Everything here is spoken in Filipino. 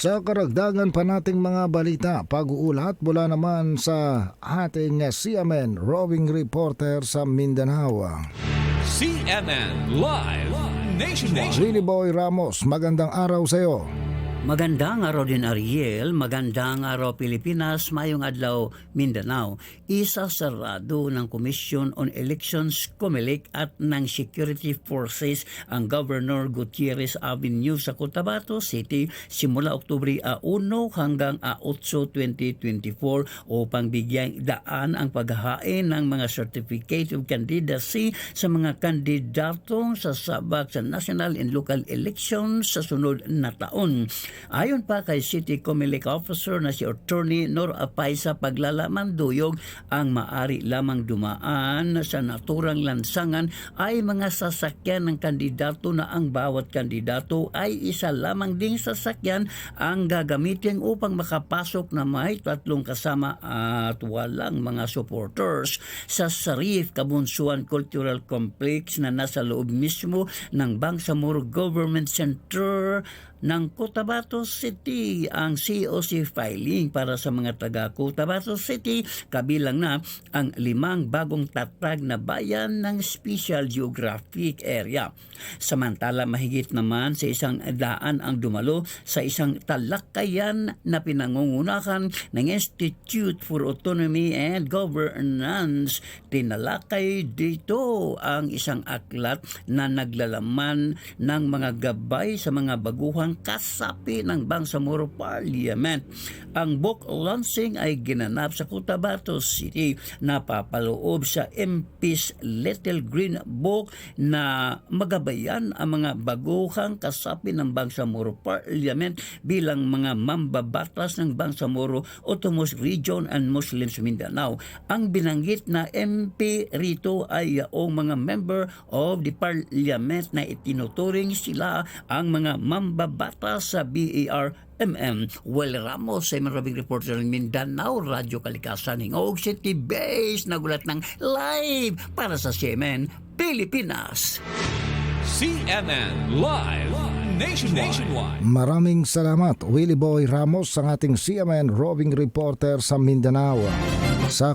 Sa karagdagan pa nating mga balita, pag-uulat mula naman sa ating CMN roving reporter sa Mindanao. CNN Live Nationwide. Willie Boy Ramos, magandang araw sa iyo. Magandang araw din Ariel, magandang araw Pilipinas, mayong adlaw Mindanao. Isa sarado ng Commission on Elections, COMELEC at ng Security Forces ang Governor Gutierrez Avenue sa Cotabato City simula Oktubre 1 hanggang 8, 2024 upang bigyang daan ang paghahain ng mga Certificate of Candidacy sa mga kandidatong sasabak sa national and local elections sa sunod na taon. Ayon pa kay City Comelec Officer na si Attorney Nor Apay sa paglalaman duyog, ang maari lamang dumaan sa naturang lansangan ay mga sasakyan ng kandidato na ang bawat kandidato ay isa lamang ding sasakyan ang gagamitin upang makapasok na may tatlong kasama at walang mga supporters. Sa Sarif Kabunsuan Cultural Complex na nasa loob mismo ng Bangsamoro Government Center ng Cotabato City ang COC filing para sa mga taga Cotabato City kabilang na ang limang bagong tatag na bayan ng Special Geographic Area. Samantala mahigit naman sa isang daan ang dumalo sa isang talakayan na pinangungunahan ng Institute for Autonomy and Governance. Tinalakay dito ang isang aklat na naglalaman ng mga gabay sa mga baguhang kasapi ng Bangsamoro Parliament. Ang book launching ay ginanap sa Cotabato City na papaloob sa MP's Little Green Book na magabayan ang mga baguhang kasapi ng Bangsamoro Parliament bilang mga mambabatas ng Bangsamoro Autonomous Region and Muslims Mindanao. Ang binanggit na MP rito ay yaong mga member of the parliament na itinuturing sila ang mga mambabatas sa BAR MM. Well, Ramos, ay marabing reporter ng Mindanao, Radyo Kalikasan, Hingog City Base, nagulat ng live para sa CMN Pilipinas. CNN Live Nationwide. Maraming salamat, Willie Boy Ramos, ang ating CMN roving reporter sa Mindanao. Sa